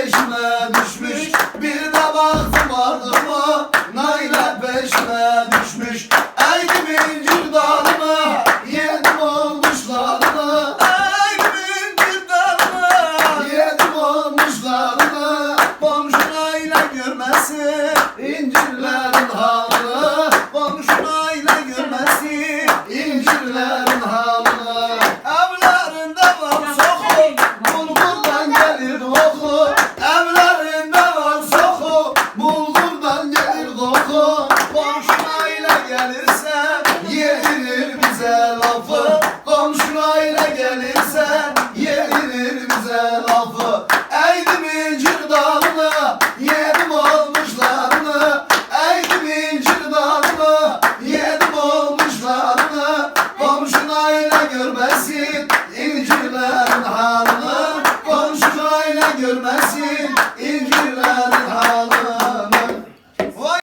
peşime düşmüş. Bir de baktım ardıma Nayla peşime düşmüş. Ey gibi cürdalına Yedim olmuşlarına Ey gibi cürdalına Yedim olmuşlarına Komşu Nayla görmesin İncirlerin ha Komşun aile gelirse yedirir bize lafı. Komşun aile gelirse yedirir bize lafı. Eydim incir dalını yedim olmuşlarını. Eydim incir dalını yedim olmuşlarını. Komşun aile görmesin incirlerin halını. Komşun aile görmesin incirlerin